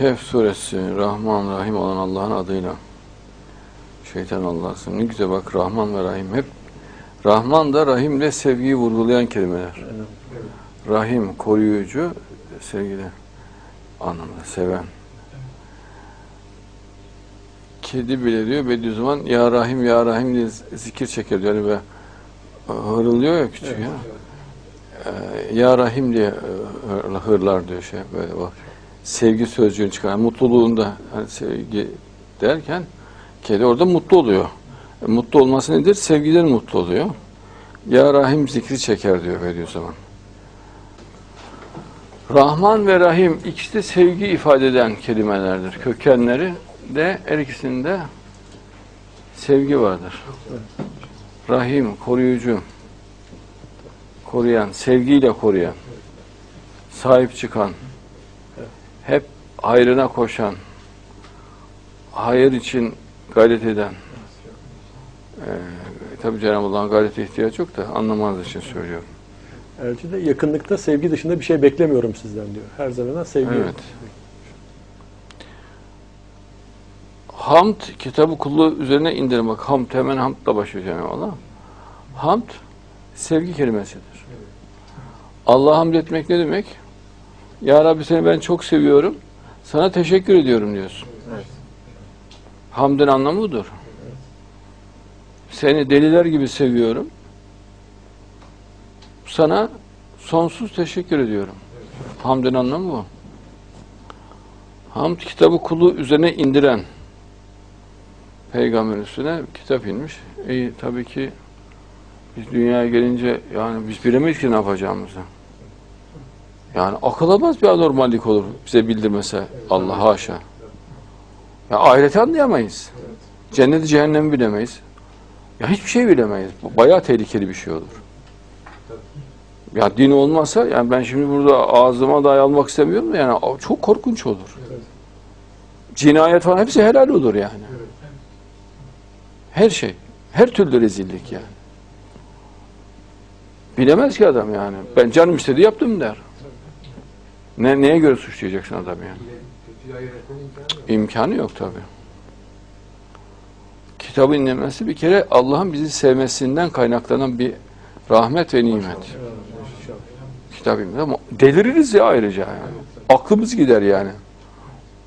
Kehf suresi Rahman Rahim olan Allah'ın adıyla şeytan Allah'sın. Ne güzel bak Rahman ve Rahim hep Rahman da Rahim de sevgiyi vurgulayan kelimeler. Rahim koruyucu, sevgili anlamda seven. Kedi bile diyor Bediüzzaman Ya Rahim Ya Rahim diye zikir çeker diyor. Yani ve hırılıyor ya küçük ya. Ee, ya Rahim diye e, hırlar diyor şey böyle bak. Sevgi sözcüğünü çıkaran mutluluğunda hani sevgi derken kedi orada mutlu oluyor. E, mutlu olması nedir? Sevgiden mutlu oluyor. Ya Rahim zikri çeker diyor Bediüzzaman. Rahman ve Rahim ikisi de sevgi ifade eden kelimelerdir. Kökenleri de her ikisinde sevgi vardır. Rahim, koruyucu, koruyan, sevgiyle koruyan, sahip çıkan, hep hayrına koşan, hayır için gayret eden, ee, tabi Cenab-ı Allah'ın gayrete ihtiyaç yok da anlamanız için söylüyorum. Elçi de yakınlıkta sevgi dışında bir şey beklemiyorum sizden diyor. Her zaman sevgi. Evet. Hamd kitabı kulluğu üzerine indirin bak. Hamd hemen hamdla başlıyor Cenab-ı Allah. Hamd sevgi kelimesidir. Allah'a hamd etmek ne demek? Ya Rabbi seni ben çok seviyorum. Sana teşekkür ediyorum diyorsun. Evet. Hamdın anlamı budur. Seni deliler gibi seviyorum. Sana sonsuz teşekkür ediyorum. Hamdın anlamı bu. Hamd kitabı kulu üzerine indiren peygamber üstüne kitap inmiş. İyi tabii ki biz dünyaya gelince yani biz bilemeyiz ki ne yapacağımızı. Yani akıl almaz bir anormallik olur bize bildirmese Allah haşa. Ya ahireti anlayamayız. Cenneti cehennemi bilemeyiz. Ya hiçbir şey bilemeyiz. Bayağı tehlikeli bir şey olur. Ya din olmazsa yani ben şimdi burada ağzıma dahi almak istemiyorum da yani çok korkunç olur. Cinayet falan hepsi helal olur yani. Her şey. Her türlü rezillik yani. Bilemez ki adam yani. Ben canım istedi yaptım der. Ne, neye göre suçlayacaksın adam yani? İmkanı yok tabi. Kitabın inlemesi bir kere Allah'ın bizi sevmesinden kaynaklanan bir rahmet ve nimet. Kitap inmesi ama deliririz ya ayrıca yani. Aklımız gider yani.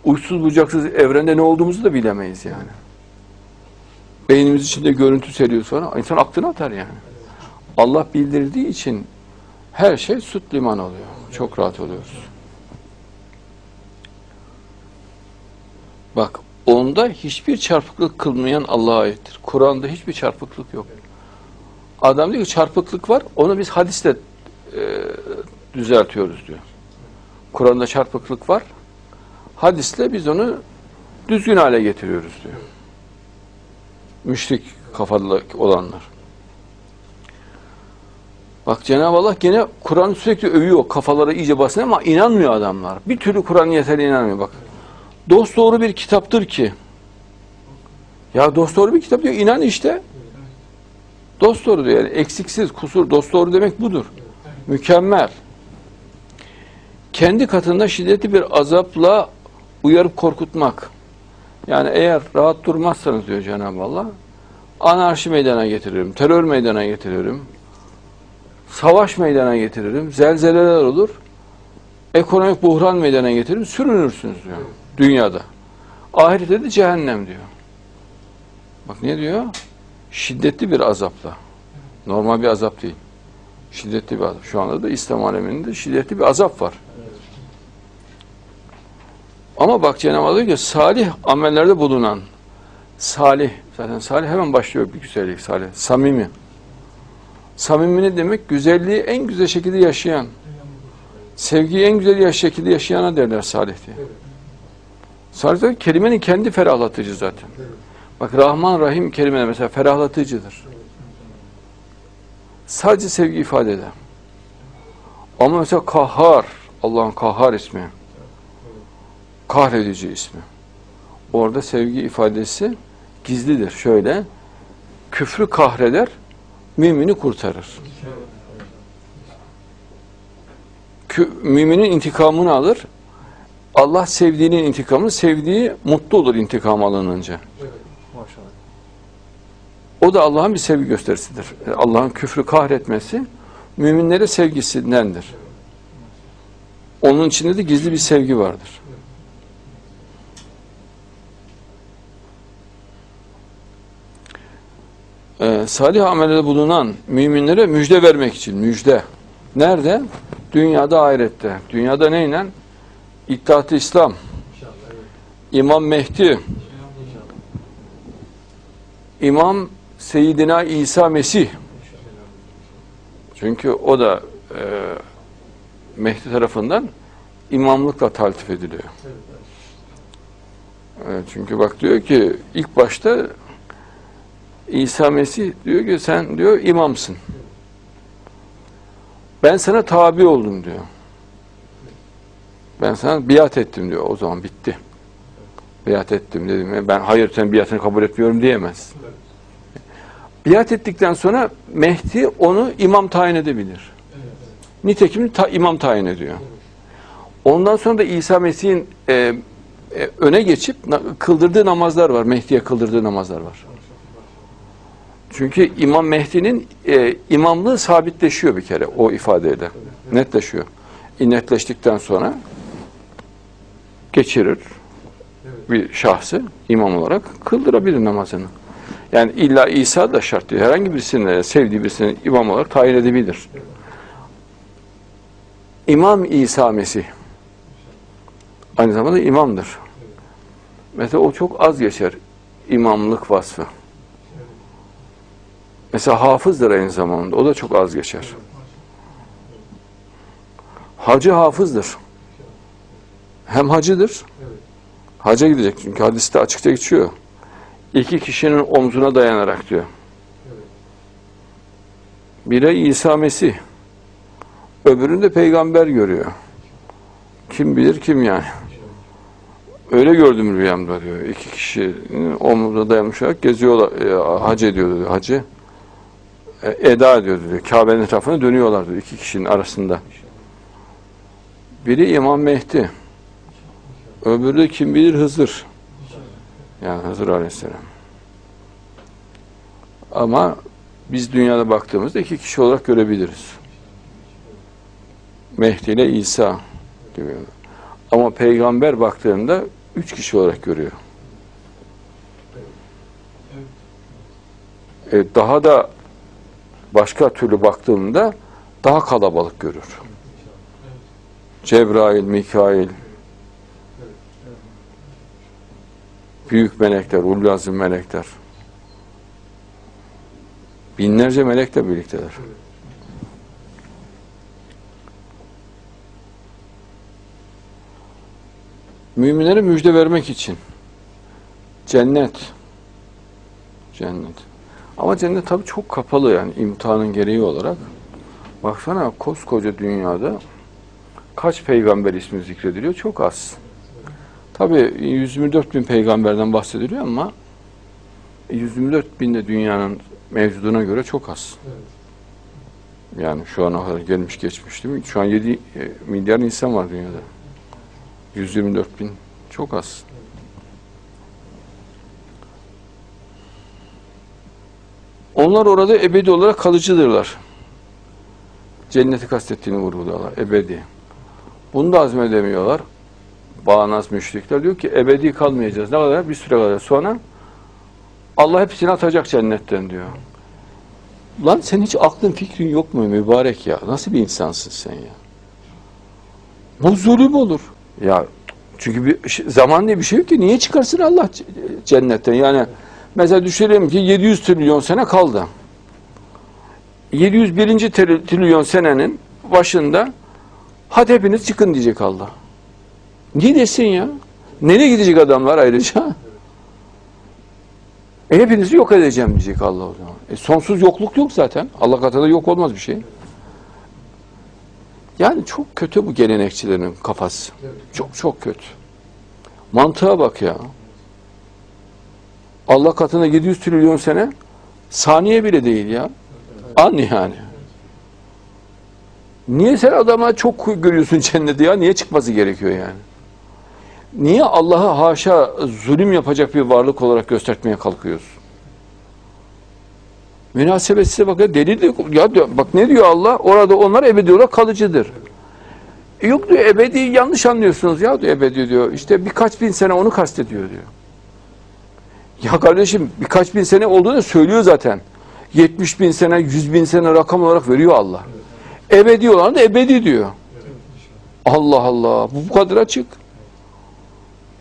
Uçsuz bucaksız evrende ne olduğumuzu da bilemeyiz yani. Beynimiz içinde görüntü seriyor sonra insan aklını atar yani. Allah bildirdiği için her şey süt liman oluyor. Çok rahat oluyoruz. Bak onda hiçbir çarpıklık kılmayan Allah'a aittir. Kur'an'da hiçbir çarpıklık yok. Adam diyor ki çarpıklık var, onu biz hadisle e, düzeltiyoruz diyor. Kur'an'da çarpıklık var, hadisle biz onu düzgün hale getiriyoruz diyor. Müşrik kafalı olanlar. Bak Cenab-ı Allah gene Kur'an sürekli övüyor, kafalara iyice basın ama inanmıyor adamlar. Bir türlü Kur'an yeterli inanmıyor bak. Dost doğru bir kitaptır ki. Ya dost doğru bir kitap diyor, inan işte. Dost doğru diyor yani eksiksiz, kusur, dost doğru demek budur. Mükemmel. Kendi katında şiddetli bir azapla uyarıp korkutmak. Yani eğer rahat durmazsanız diyor Cenab-ı Allah, anarşi meydana getiririm, terör meydana getiririm, savaş meydana getiririm, zelzeleler olur, ekonomik buhran meydana getiririm, sürünürsünüz diyor dünyada. Ahirette de cehennem diyor. Bak ne diyor? Şiddetli bir azapla. Normal bir azap değil. Şiddetli bir azap. Şu anda da İslam aleminde şiddetli bir azap var. Ama bak Cenab-ı Allah diyor ki salih amellerde bulunan salih zaten salih hemen başlıyor bir güzellik salih. Samimi. Samimi ne demek? Güzelliği en güzel şekilde yaşayan. Sevgiyi en güzel şekilde yaşayana derler salih diye. De kelimenin kendi ferahlatıcı zaten. Bak Rahman Rahim kelime mesela ferahlatıcıdır. Sadece sevgi ifade eder. Ama mesela kahhar, Allah'ın kahhar ismi. Kahredici ismi. Orada sevgi ifadesi gizlidir. Şöyle, küfrü kahreder, mümini kurtarır. Müminin intikamını alır, Allah sevdiğinin intikamını, sevdiği mutlu olur intikam alınınca. Maşallah. O da Allah'ın bir sevgi gösterisidir. Allah'ın küfrü kahretmesi müminlere sevgisindendir. Onun içinde de gizli bir sevgi vardır. Ee, salih amelde bulunan müminlere müjde vermek için müjde. Nerede? Dünyada ahirette. Dünyada neyle? İttihat-ı İslam, İmam Mehdi, İmam Seyyidina İsa Mesih. Çünkü o da e, Mehdi tarafından imamlıkla taltif ediliyor. Evet, çünkü bak diyor ki ilk başta İsa Mesih diyor ki sen diyor imamsın. Ben sana tabi oldum diyor. Ben sana biat ettim diyor. O zaman bitti. Biat ettim dedim. Ben hayır sen biatını kabul etmiyorum diyemez. Biat ettikten sonra Mehdi onu imam tayin edebilir. Nitekim ta, imam tayin ediyor. Ondan sonra da İsa Mesih'in e, e, öne geçip na- kıldırdığı namazlar var. Mehdi'ye kıldırdığı namazlar var. Çünkü İmam Mehdi'nin e, imamlığı sabitleşiyor bir kere o ifadeyle. Netleşiyor. E, netleştikten sonra geçirir bir şahsı imam olarak kıldırabilir namazını. Yani illa İsa da şart değil. Herhangi birisini sevdiği birisini imam olarak tayin edebilir. İmam İsa Mesih aynı zamanda imamdır. Mesela o çok az geçer imamlık vasfı. Mesela hafızdır aynı zamanda. O da çok az geçer. Hacı hafızdır. Hem hacıdır. Haca gidecek çünkü hadiste açıkça geçiyor. İki kişinin omzuna dayanarak diyor. Biri İsa Mesih. Öbürünü de peygamber görüyor. Kim bilir kim yani. Öyle gördüm rüyamda diyor. İki kişi omzuna dayanmışarak geziyorlar, e, hac ediyordu diyor. Hacı. E, eda ediyordu diyor. Kabe'nin etrafına dönüyorlar diyor. iki kişinin arasında. Biri İmam Mehdi. Öbürü de kim bilir Hızır. Yani Hızır Aleyhisselam. Ama biz dünyada baktığımızda iki kişi olarak görebiliriz. Mehdi ile İsa gibi. Ama peygamber baktığında üç kişi olarak görüyor. E, daha da başka türlü baktığında daha kalabalık görür. Cebrail, Mikail, büyük melekler, ulul azim melekler. Binlerce melekle birlikteler. Müminlere müjde vermek için cennet cennet. Ama cennet tabii çok kapalı yani imtihanın gereği olarak. Baksana koskoca dünyada kaç peygamber ismi zikrediliyor? Çok az. Tabii 124 bin peygamberden bahsediliyor ama 124 bin de dünyanın mevcuduna göre çok az. Yani şu ana kadar gelmiş geçmiş değil mi? Şu an 7 milyar insan var dünyada. 124 bin çok az. Onlar orada ebedi olarak kalıcıdırlar. Cenneti kastettiğini vurguluyorlar. Ebedi. Bunu da azmedemiyorlar. Bağnaz müşrikler diyor ki ebedi kalmayacağız. Ne kadar? Bir süre kadar. Sonra Allah hepsini atacak cennetten diyor. Lan sen hiç aklın fikrin yok mu mübarek ya? Nasıl bir insansın sen ya? Bu zulüm olur. Ya çünkü bir zaman diye bir şey yok ki. Niye çıkarsın Allah c- cennetten? Yani mesela düşünelim ki 700 trilyon sene kaldı. 701. tri- trilyon senenin başında hadi hepiniz çıkın diyecek Allah. Niye desin ya? Nereye gidecek adamlar ayrıca? E hepinizi yok edeceğim diyecek Allah o zaman. E sonsuz yokluk yok zaten. Allah katında yok olmaz bir şey. Yani çok kötü bu gelenekçilerin kafası. Çok çok kötü. Mantığa bak ya. Allah katında 700 trilyon sene saniye bile değil ya. An yani. Niye sen adama çok görüyorsun cenneti ya? Niye çıkması gerekiyor yani? Niye Allah'ı haşa zulüm yapacak bir varlık olarak göstermeye kalkıyoruz? Münasebetsize bak ya delil de. Ya diyor, bak ne diyor Allah? Orada onlar ebedi olarak kalıcıdır. E Yok diyor ebedi yanlış anlıyorsunuz ya diyor ebedi diyor. İşte birkaç bin sene onu kastediyor diyor. Ya kardeşim birkaç bin sene olduğunu söylüyor zaten. 70 bin sene, 100 bin sene rakam olarak veriyor Allah. Ebedi olan da ebedi diyor. Allah Allah. Bu bu kadar açık.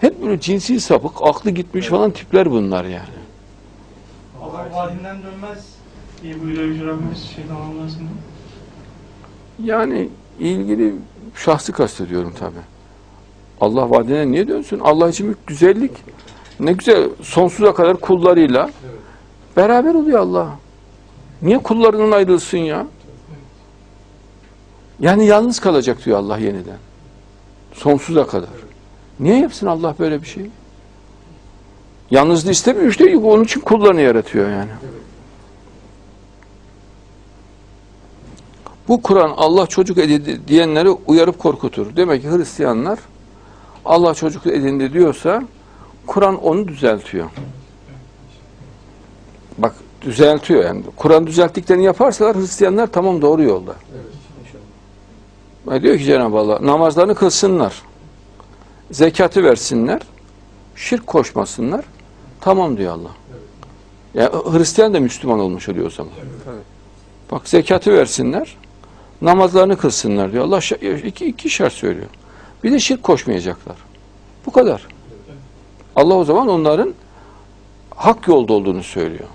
Hep böyle cinsi sapık, aklı gitmiş falan tipler bunlar yani. Allah vaadinden dönmez diye buyuruyor Yüce Rabbimiz şeytan anlasın. Yani ilgili şahsı kastediyorum tabi. Allah vaadine niye dönsün? Allah için bir güzellik. Ne güzel sonsuza kadar kullarıyla beraber oluyor Allah. Niye kullarından ayrılsın ya? Yani yalnız kalacak diyor Allah yeniden. Sonsuza kadar. Niye yapsın Allah böyle bir şey? Yalnızlığı istemiyor işte onun için kullarını yaratıyor yani. Bu Kur'an Allah çocuk edindi diyenleri uyarıp korkutur. Demek ki Hristiyanlar Allah çocuk edindi diyorsa Kur'an onu düzeltiyor. Bak düzeltiyor yani. Kur'an düzelttiklerini yaparsalar Hristiyanlar tamam doğru yolda. Ve diyor ki Cenab-ı Allah namazlarını kılsınlar. Zekatı versinler. Şirk koşmasınlar. Tamam diyor Allah. Ya Hristiyan da Müslüman olmuş oluyor o zaman. Bak zekatı versinler. Namazlarını kılsınlar diyor. Allah iki, iki şart söylüyor. Bir de şirk koşmayacaklar. Bu kadar. Allah o zaman onların hak yolda olduğunu söylüyor.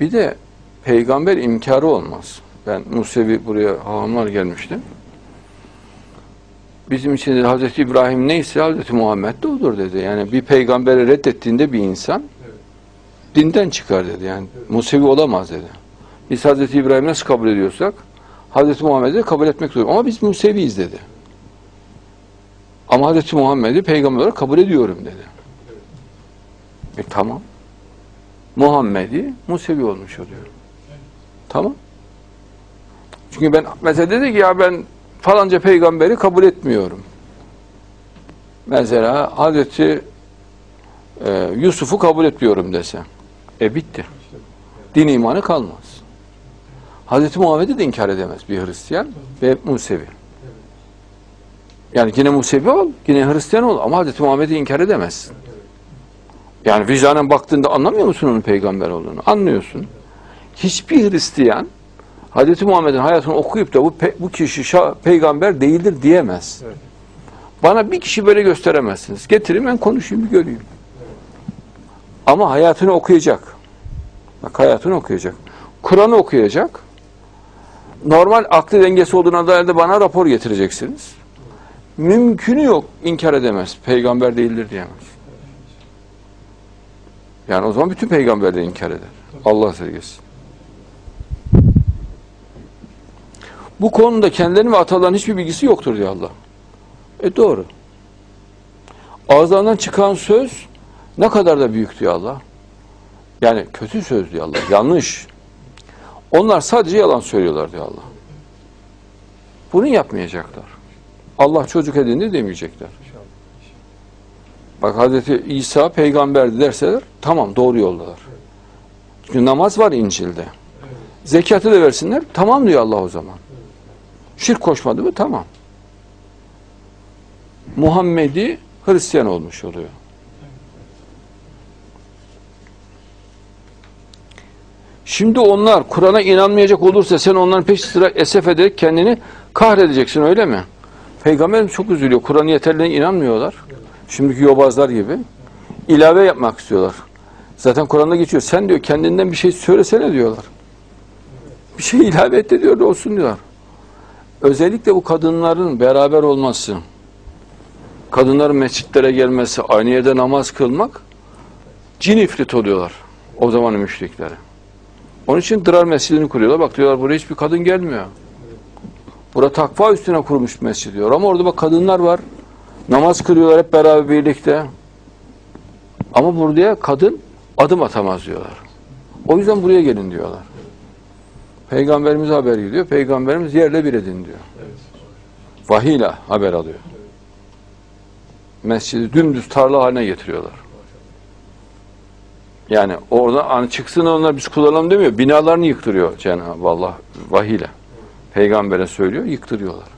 Bir de peygamber imkarı olmaz. Ben Musevi buraya hahamlar gelmiştim. Bizim için Hazreti İbrahim neyse Hazreti Muhammed de odur dedi. Yani bir peygamberi reddettiğinde bir insan dinden çıkar dedi. Yani Musevi olamaz dedi. Biz Hazreti İbrahim'i nasıl kabul ediyorsak Hazreti Muhammed'i kabul etmek zorundayız. Ama biz Museviyiz dedi. Ama Hazreti Muhammed'i peygamber olarak kabul ediyorum dedi. E tamam. Muhammed'i Musevi olmuş oluyor. Tamam. Çünkü ben mesela dedi ki ya ben falanca peygamberi kabul etmiyorum. Mesela Hazreti e, Yusuf'u kabul etmiyorum dese. E bitti. Din imanı kalmaz. Hazreti Muhammed'i de inkar edemez bir Hristiyan ve Musevi. Yani yine Musevi ol, yine Hristiyan ol ama Hazreti Muhammed'i inkar edemezsin. Yani vicdanen baktığında anlamıyor musun onun peygamber olduğunu? Anlıyorsun. Hiçbir Hristiyan Hazreti Muhammed'in hayatını okuyup da bu, pe- bu kişi peygamber değildir diyemez. Evet. Bana bir kişi böyle gösteremezsiniz. Getirin ben konuşayım bir göreyim. Ama hayatını okuyacak. Bak hayatını okuyacak. Kur'an'ı okuyacak. Normal aklı dengesi olduğuna dair de bana rapor getireceksiniz. Mümkünü yok. inkar edemez. Peygamber değildir diyemez. Yani o zaman bütün peygamberleri inkar eder. Allah sevgisi. Bu konuda kendilerinin ve atalarının hiçbir bilgisi yoktur diyor Allah. E doğru. Ağızlarından çıkan söz ne kadar da büyük diyor Allah. Yani kötü söz diyor Allah. Yanlış. Onlar sadece yalan söylüyorlar diyor Allah. Bunu yapmayacaklar. Allah çocuk edindi demeyecekler. Bak Hazreti İsa peygamberdi derseler tamam doğru yoldalar. Çünkü namaz var İncil'de. Zekatı da versinler tamam diyor Allah o zaman. Şirk koşmadı mı tamam. Muhammed'i Hristiyan olmuş oluyor. Şimdi onlar Kur'an'a inanmayacak olursa sen onların peş sıra esef ederek kendini kahredeceksin öyle mi? Peygamberimiz çok üzülüyor. Kur'an yeterliğine inanmıyorlar. Şimdiki yobazlar gibi. ilave yapmak istiyorlar. Zaten Kur'an'da geçiyor. Sen diyor kendinden bir şey söylesene diyorlar. Bir şey ilave et de diyor olsun diyorlar. Özellikle bu kadınların beraber olması, kadınların mescitlere gelmesi, aynı yerde namaz kılmak cin ifrit oluyorlar o zamanın müşrikleri. Onun için Dırar Mescidini kuruyorlar. Bak diyorlar buraya hiçbir kadın gelmiyor. Bura takva üstüne kurulmuş bir mescid diyor. Ama orada bak kadınlar var. Namaz kılıyorlar hep beraber birlikte. Ama buraya kadın adım atamaz diyorlar. O yüzden buraya gelin diyorlar. Peygamberimiz haber gidiyor. Peygamberimiz yerle bir edin diyor. Vahiyle haber alıyor. Mescidi dümdüz tarla haline getiriyorlar. Yani orada hani çıksın onlar biz kullanalım demiyor. Binalarını yıktırıyor Cenab-ı Allah vahiyle. Peygambere söylüyor, yıktırıyorlar.